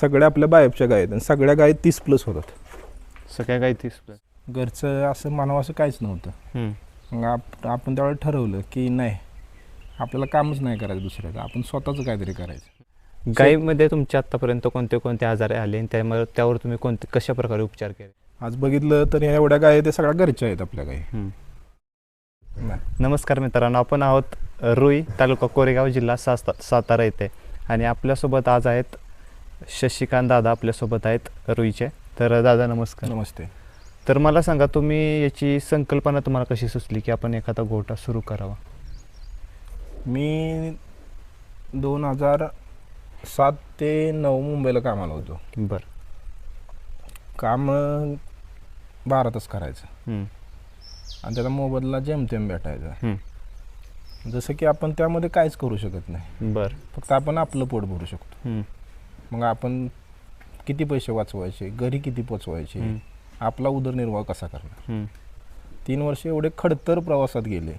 सगळ्या आपल्या बायबच्या गाय आहेत आणि सगळ्या गाय तीस प्लस होतात सगळ्या गाई तीस plus. घरचं असं मानव असं काहीच नव्हतं. मग आप आपण त्यावेळेला ठरवलं की नाही आपल्याला कामच नाही करायचं दुसऱ्याचं आपण स्वतःचं काहीतरी करायचं गाईमध्ये तुमच्या आतापर्यंत कोणते कोणते आजार आले आणि त्यामुळे त्यावर तुम्ही कोणते कशा प्रकारे उपचार केले आज बघितलं तर ह्या एवढ्या गाय आहेत, त्या सगळ्या घरच्या आहेत आपल्या. नाही. नमस्कार मित्रांनो आपण आहोत रुई तालुका कोरेगाव जिल्हा साता सातारा येथे आणि आपल्यासोबत आज आहेत शशिकांत दादा आपल्यासोबत आहेत रुईचे. तर दादा नमस्कार. नमस्ते. तर मला सांगा तुम्ही याची संकल्पना तुम्हाला कशी सुचली की आपण एखादा गोठा सुरू करावा? मी दोन हजार सात ते नऊ मुंबईला कामाला होतो. बरं. काम तास करायचं. हम्म. आणि त्याचा मोबदला जेमतेम भेटायचा. हम्म. जसं की आपण त्यामध्ये काहीच करू शकत नाही. बरं. फक्त आपण आपलं पोट भरू शकतो. हम्म. मग आपण किती पैसे वाचवायचे घरी किती पोचवायचे. आपला उदरनिर्वाह कसा करणार. तीन वर्ष एवढे खडतर प्रवासात गेले.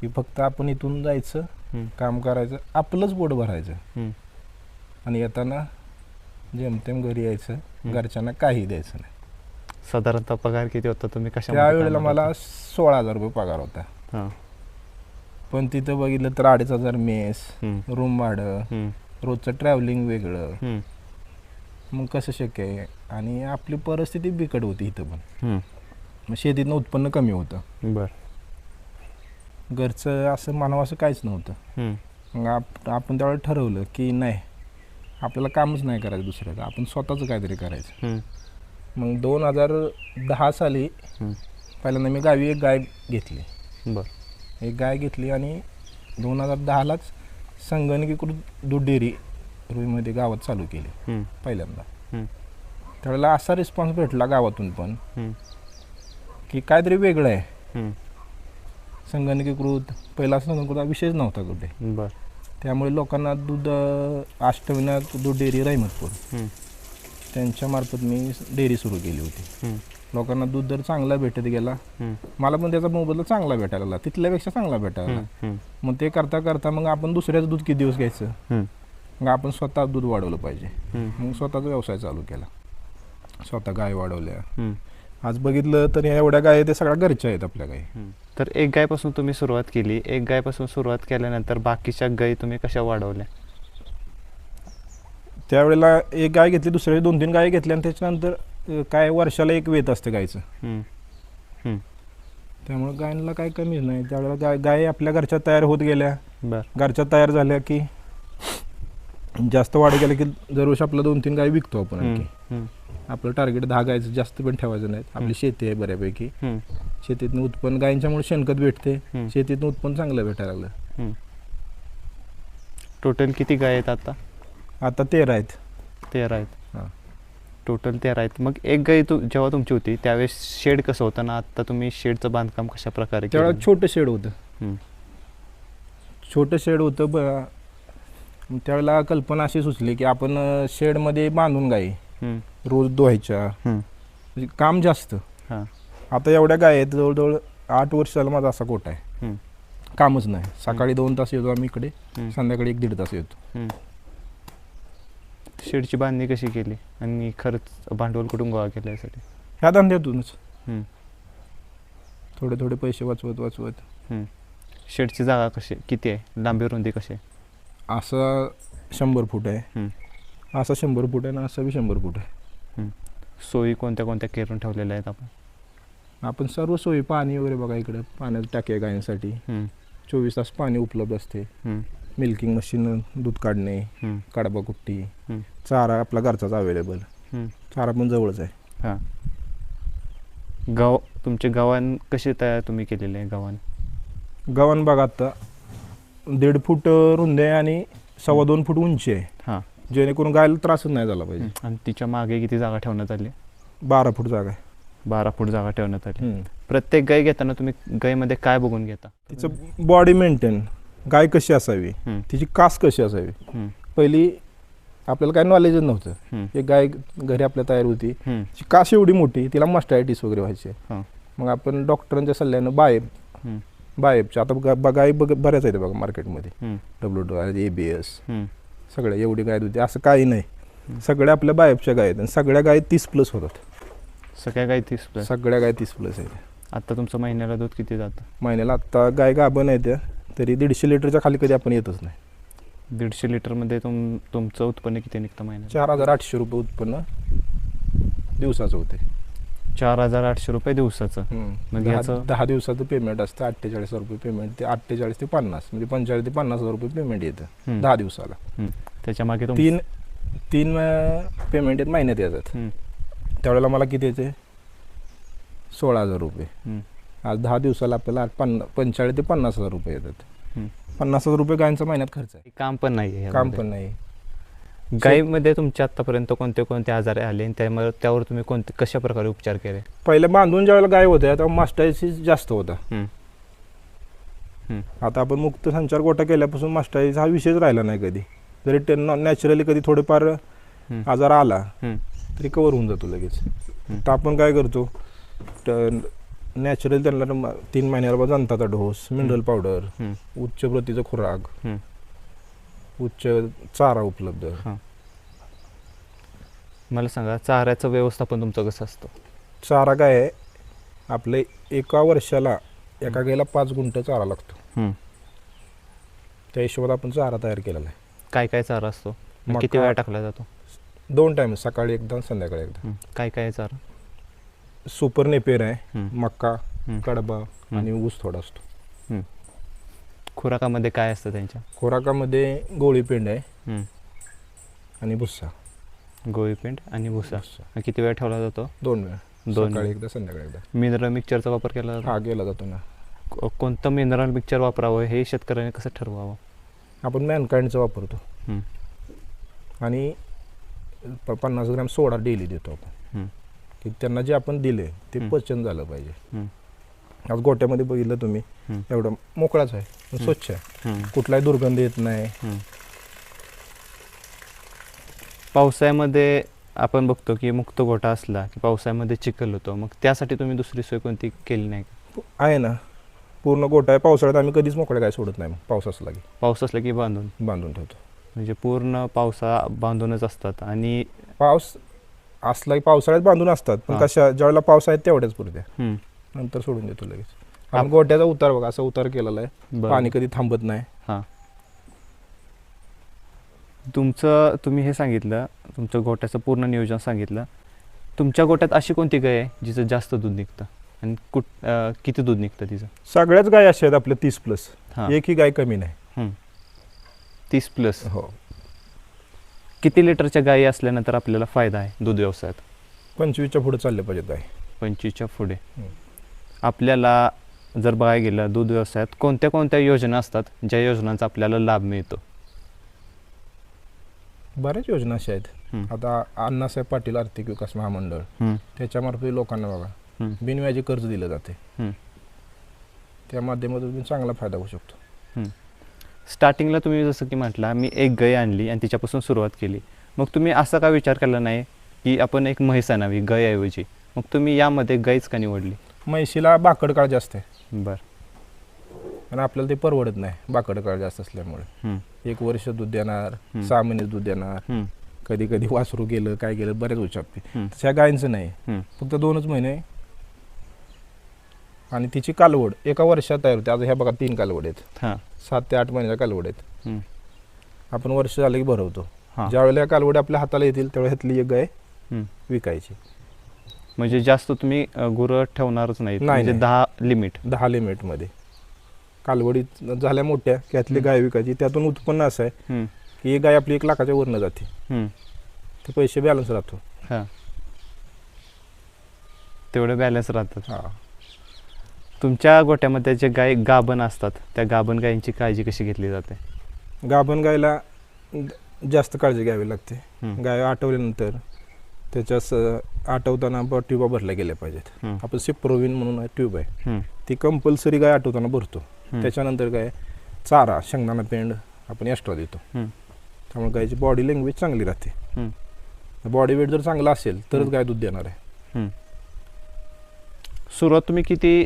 की फक्त आपण इथून जायचं. काम करायचं आपलंच पोट भरायचं. आणि येताना जेमतेम घरी यायचं घरच्यांना काही द्यायचं नाही साधारणतः पगार किती होता तुम्ही कशा त्यावेळेला मला सोळा हजार रुपये पगार होता पण तिथं बघितलं तर अडीच हजार मेस. रूम भाडं. रोजचं ट्रॅव्हलिंग वेगळं हम्म. मग कसं शक्य आहे आणि आपली परिस्थिती बिकट होती इथं पण हम्म. मग शेतीतनं उत्पन्न कमी होतं बरं घरचं असं मानव असं काहीच नव्हतं हम्म. मग आप आपण त्यावेळेला ठरवलं की नाही आपल्याला कामच नाही करायचं दुसऱ्याचं आपण स्वतःचं काहीतरी करायचं हम्म. मग दोन हजार दहा साली हम्म. पहिल्यांदा मी गावी एक गाय घेतली बरं एक गाय घेतली आणि दोन हजार दहालाच संगणकीकृत दूध डेअरी रुईमध्ये गावात चालू केली. पहिल्यांदा. त्यावेळेला असा रिस्पॉन्स भेटला गावातून पण. की काहीतरी वेगळं आहे. संगणकीकृत पहिला संगणकीकृत हा विषयच नव्हता कुठे बरं त्यामुळे लोकांना दूध अष्टविनायक दूध डेअरी रहिमतपूर हम्म. त्यांच्या मार्फत मी डेअरी सुरू केली होती. लोकांना दूध दर चांगला भेटत गेला. मला पण त्याचा मोबदला चांगला भेटायला लागला तिथल्यापेक्षा चांगला भेटायला लागला. मग ते करता करता मग आपण दुसऱ्याचं दूध किती दिवस घ्यायचं. मग आपण स्वतः दूध वाढवलं पाहिजे. मग स्वतःचा व्यवसाय चालू केला स्वतः गाय वाढवल्या. आज बघितलं तर एवढ्या गाय त्या सगळ्या घरच्या आहेत आपल्या हम्म. तर एक गायपासून तुम्ही सुरुवात केली एक गायपासून सुरुवात केल्यानंतर बाकीच्या गायी तुम्ही कशा वाढवल्या त्यावेळेला एक गाय घेतली दुसऱ्या दोन तीन गाय घेतल्या आणि त्याच्यानंतर अं, काय वर्षाला एक वेत असते गायचं हम्म. हम्म. त्यामुळे गायला काय कमीच नाही त्यावेळेला गाय गाय आपल्या घरच्या तयार होत गेल्या बरं घरच्या तयार झाल्या की जास्त वाढ गेल्या की दरवर्षी आपलं दोन तीन गाय विकतो आपण हम्म. आणखी हम्म. आपलं टार्गेट दहा गायचं जास्त पण ठेवायचं नाही आपली शेती आहे बऱ्यापैकी हम्म. शेतीतनं उत्पन्न गायींच्यामुळे शेणखत भेटते हम्म. शेतीतनं उत्पन्न चांगलं भेटायला लागलं हम्म. टोटल किती गाय आहेत आता आता तेरा आहेत तेरा आहेत. टोटल तेरा आहेत मग एक गाय तू जेव्हा तुमची होती त्यावेळेस शेड कसं होतं ना आता तुम्ही शेडचं बांधकाम कशा प्रकारे केलं? त्यावेळेला छोटं शेड होतं हम्म. छोटं शेड होतं ब त्यावेळेला कल्पना अशी सुचली की आपण अं, शेडमध्ये बांधून गाई हम्म. रोज धुवायच्या हम्म. म्हणजे काम जास्त हां. आता एवढ्या गाय आहेत जवळजवळ आठ वर्ष झाला माझा असा कोटा आहे हम्म. कामच नाही सकाळी दोन तास येतो आम्ही इकडे हम्म. संध्याकाळी एक दीड तास येतो हम्म. शेडची बांधणी कशी केली? आणि खर्च भांडवल कुठून गोळा केलं यासाठी? ह्या धंद्यातूनच. हम्म. थोडे थोडे पैसे वाचवत वाचवत. हम्म. शेडची जागा कशी किती आहे? लांबी रुंदी कशी आहे? असं शंभर फूट आहे. हम्म. असं शंभर फूट आहे ना असं बी शंभर फूट आहे. सोयी कोणत्या कोणत्या करून ठेवलेल्या आहेत आपण? आपण सर्व सोयी पाणी वगैरे बघा इकडे पाण्यात टाके गायींसाठी. हम्म. चोवीस तास पाणी उपलब्ध असते. हम्म. मिल्किंग मशीन दूध काढणे हम्म. कडबा कुट्टी हम्म. चारा आपला घरचाच अवेलेबल हम्म. चारा पण जवळच आहे. हां. गाव तुमचे गावान कसे तयार तुम्ही केलेले आहे गावान गव्हाण बघा आता दीड फूट रुंदी आहे आणि सव्वा दोन फूट उंची आहे. हां. जेणेकरून गायला त्रासच नाही झाला पाहिजे. आणि तिच्यामागे किती जागा ठेवण्यात आली? बारा फूट जागा आहे. बारा फूट जागा ठेवण्यात आली. हम्म. प्रत्येक गाय घेताना तुम्ही गायीमध्ये काय बघून घेता? तिचं बॉडी मेंटेन गाय कशी असावी हम्म. तिची कास कशी असावी हम्म. पहिली आपल्याला काय नॉलेजच नव्हतं हम्म. एक गाय घरी आपल्या तयार होती हम्म. तिची कास एवढी मोठी तिला मस्टायटिस वगैरे व्हायचे हां. मग आपण डॉक्टरांच्या सल्ल्यानं बायब हम्म. बायबच्या आता गा- बा- गाय बघ बऱ्याच आहेत बघा मार्केटमध्ये हम्म. डब्ल्यू डो ए बी एस हम्म. सगळ्या एवढी गाय होती असं काही नाही सगळ्या आपल्या बायपच्या गाय आहेत आणि सगळ्या गाय तीस प्लस होतात सगळ्या गाई तीस प्लस सगळ्या गाय तीस प्लस आहेत आता तुमचं महिन्याला दूध किती जातं महिन्याला आत्ता गाय गाभण आहे त्या तरी दीडशे लिटरच्या खाली कधी आपण येतच नाही. दीडशे लिटरमध्ये तुम तुमचं उत्पन्न किती निघतं महिन्याला? चार हजार आठशे रुपये उत्पन्न दिवसाचं होते. चार हजार आठशे रुपये दिवसाचं? मग दहा याचं- दहा दिवसाचं पेमेंट असतं अठ्ठेचाळीस हजार रुपये पेमेंट ते अठ्ठेचाळीस ते पन्नास म्हणजे पंचेचाळीस ते पन्नास हजार रुपये पेमेंट येतं हम्म. दहा दिवसाला. हम्म. त्याच्यामागे तुम तीन तीन पेमेंट महिन्यात येतात. त्यावेळेला मला किती यायचे? सोळा हजार रुपये. आज दहा दिवसाला आपल्याला पन्ना पंचेचाळीस ते पन्नास हजार रुपये येतात. पन्नास हजार रुपये गायचा महिन्यात खर्च आहे काम पण नाही काम. पण नाही गायीमध्ये तुमच्या आतापर्यंत कोणते कोणते आजार आले आणि त्यामुळे त्यावर तुम्ही कोणते कशा प्रकारे उपचार केले पहिले बांधून ज्या वेळेला गाय होत्या तेव्हा मास्टायसिस जास्त होता. आता आपण मुक्त संचार गोटा केल्यापासून मास्टायसिस हा विषयच राहिला नाही कधी जरी नॅचरली कधी थोडेफार. आजार आला. तरी कवर होऊन जातो लगेच तर आपण काय करतो नॅचरल त्यांना तीन महिन्याला जनताचा डोस मिनरल पावडर. उच्च प्रतीचं खुराक. उच्च चारा उपलब्ध मला सांगा चाऱ्याचं व्यवस्थापन तुमचं कसं असतं चारा काय आहे आपले एका वर्षाला एका गायला पाच गुंठ चारा लागतो. त्या हिशोबात आपण चारा तयार केलेला आहे काय काय चारा असतो आणि किती. वेळा टाकला जातो दोन टाइम सकाळी एकदा संध्याकाळी एकदा. काय काय चारा सुपर नेपेर आहे. मक्का. कडबा आणि ऊस थोडा असतो खुराकामध्ये काय असतं त्यांच्या खुराकामध्ये गोळी पेंड आहे. आणि भुस्सा गोळीपेंड आणि भुसा भुस्सा. किती वेळ ठेवला जातो दोन वेळा दोन वेळा. एकदा संध्याकाळी एकदा मिनरल मिक्सरचा वापर केला जातो हा गेला जातो ना कोणतं मिनरल मिक्सर वापरावं हे शेतकऱ्याने कसं ठरवावं आपण मॅनकाइंडचं वापरतो. आणि पन्नास ग्रॅम सोडा डेली देतो आपण. की त्यांना जे आपण दिले ते. पचन झालं पाहिजे. आज गोट्यामध्ये बघितलं तुम्ही. एवढं मोकळाच आहे स्वच्छ आहे. कुठलाही दुर्गंध येत नाही. पावसाळ्यामध्ये आपण बघतो की मुक्त गोठा असला की पावसाळ्यामध्ये चिखल होतो मग त्यासाठी तुम्ही दुसरी सोय कोणती केली नाही का? आहे ना पूर्ण गोटा आहे पावसाळ्यात आम्ही कधीच मोकळ्या काय सोडत नाही मग पाऊस असला की पाऊस असला की बांधून बांधून ठेवतो म्हणजे पूर्ण पावसा बांधूनच असतात आणि पाऊस असला की पावसाळ्यात बांधून असतात पण हा. कशा ज्यावेळेला पाऊस आहे तेवढ्याच पुरत्या नंतर सोडून देतो लगेच. आपण गोट्याचा उतार बघा असा उतार केलेला आहे. बरं. पाणी कधी थांबत नाही. हां. तुमचं तुम्ही हे सांगितलं तुमचं गोट्याचं पूर्ण नियोजन सांगितलं. तुमच्या गोट्यात अशी कोणती गाय आहे जिचं जास्त दूध निघतं? आणि कुठ अं, किती दूध निघतं तिचं? सगळ्याच गाय अशा आहेत आपल्या तीस प्लस हां. एकही गाय कमी नाही. हम्म. तीस प्लस हो. किती लिटरच्या गायी असल्यानंतर आपल्याला फायदा आहे दूध व्यवसायात? पंचवीसच्या पुढे चालले पाहिजेत गाय. पंचवीसच्या पुढे. आपल्याला जर बघायला गेलं दूध व्यवसायात कोणत्या कोणत्या योजना असतात ज्या योजनांचा आपल्याला लाभ मिळतो? बऱ्याच योजना अशा आहेत. आता अण्णासाहेब पाटील आर्थिक विकास महामंडळ त्याच्यामार्फत लोकांना बघा बिनव्याजी कर्ज दिलं जाते. त्या माध्यमातून चांगला फायदा होऊ शकतो. स्टार्टिंगला तुम्ही जसं की म्हटला मी एक गाय आणली आणि तिच्यापासून सुरुवात केली. मग तुम्ही असा का विचार केला नाही की आपण एक म्हैस आणावी गायऐवजी? मग तुम्ही यामध्ये गायच का निवडली? म्हैशीला बाकड काळ जास्त आहे. बर. आणि आपल्याला ते परवडत नाही बाकड काळ जास्त असल्यामुळे. एक वर्ष दूध देणार. सहा महिने दूध देणार. कधी कधी वासरू गेलं काय गेलं बऱ्याच हम्म, तशा गायींचं नाही. फक्त दोनच महिने आणि तिची कालवड एका वर्षात तयार होते. आता ह्या बघा तीन कालवड आहेत. हां. सात ते आठ महिन्याच्या कालवड आहेत. हम्म, आपण वर्ष झालं की भरवतो. हां. ज्या वेळेला या कालवडी आपल्या हाताला येतील त्यावेळेला ह्यातली एक गाय हम्म. विकायची. म्हणजे जास्त तुम्ही अ, गुरं ठेवणारच नाही, म्हणजे नाही. दहा लिमिट. दहा लिमिटमध्ये. कालवडी झाल्या मोठ्या की यातली. गाय विकायची. त्यातून उत्पन्न असं आहे की एक गाय आपली एक लाखाच्या वरनं जाते. ते पैसे बॅलन्स राहतो. हां. तेवढे बॅलन्स राहतात. हा. तुमच्या गोट्यामध्ये जे गाय गाभण असतात त्या गाभण गायींची काळजी कशी घेतली जाते? गाभण गायला जास्त काळजी घ्यावी लागते. गाय आठवल्यानंतर त्याच्या स आठवताना ब ट्यूबा भरल्या गेल्या पाहिजेत. आपण सिप्रोविन म्हणून ट्यूब आहे. ती कंपल्सरी गाय आठवताना भरतो. त्याच्यानंतर काय चारा शेंगदाणा पेंड आपण एक्स्ट्रा देतो. त्यामुळे गायची बॉडी लँग्वेज चांगली राहते. बॉडी वेट जर चांगला असेल तरच. गाय दूध देणार आहे. सुरुवात तुम्ही किती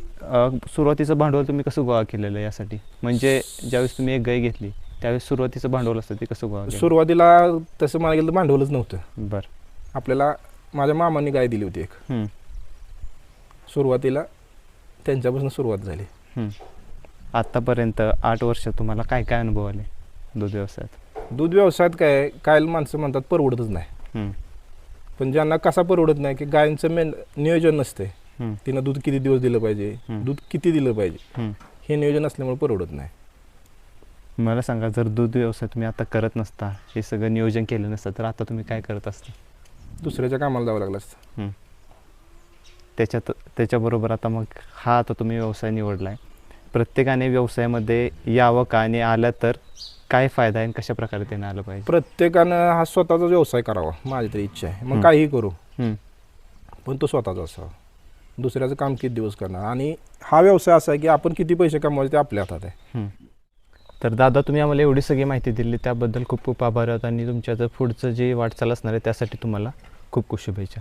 सुरुवातीचं भांडवल तुम्ही कसं गोळा केलेलं आहे यासाठी? म्हणजे ज्यावेळेस तुम्ही एक गाय घेतली त्यावेळेस सुरुवातीचं भांडवल असतं ते कसं गोळा केलं? सुरुवातीला तसं मला गेलं तर भांडवलच नव्हतं. बरं. आपल्याला माझ्या मामाने गाय दिली होती एक. हम्म, सुरुवातीला त्यांच्यापासून सुरुवात झाली. हम्म. आतापर्यंत आठ वर्ष तुम्हाला काय काय अनुभव आले दूध व्यवसायात? दूध व्यवसायात काय काय माणसं म्हणतात परवडतच नाही. हम्म, पण ज्यांना कसा परवडत नाही की गायींचं मेन नियोजन नसते तिनं दूध किती दिवस दिलं पाहिजे. दूध किती दिलं पाहिजे. हे नियोजन असल्यामुळे परवडत नाही. मला सांगा जर दूध व्यवसाय तुम्ही आता करत नसता हे सगळं नियोजन केलं नसतं तर आता तुम्ही काय करत असता? दुसऱ्याच्या कामाला जावं लागलं असतं. त्याच्यात त्याच्याबरोबर आता मग हा आता तुम्ही व्यवसाय निवडला आहे प्रत्येकाने व्यवसायामध्ये यावं का आणि आलं तर काय फायदा आहे कशा प्रकारे त्याने आलं पाहिजे? प्रत्येकानं हा स्वतःचा व्यवसाय करावा माझी तरी इच्छा आहे. मग काहीही करू. पण तो स्वतःचा असावा. दुसऱ्याचं काम किती दिवस करणार? आणि हा व्यवसाय असा आहे की आपण किती पैसे कमवायचे ते आपल्या हातात आहे. तर दादा तुम्ही आम्हाला एवढी सगळी माहिती दिली त्याबद्दल खूप खूप आभार आहोत आणि तुमच्या जर पुढचं जे वाटचाल असणार आहे त्यासाठी तुम्हाला खूप खूप शुभेच्छा.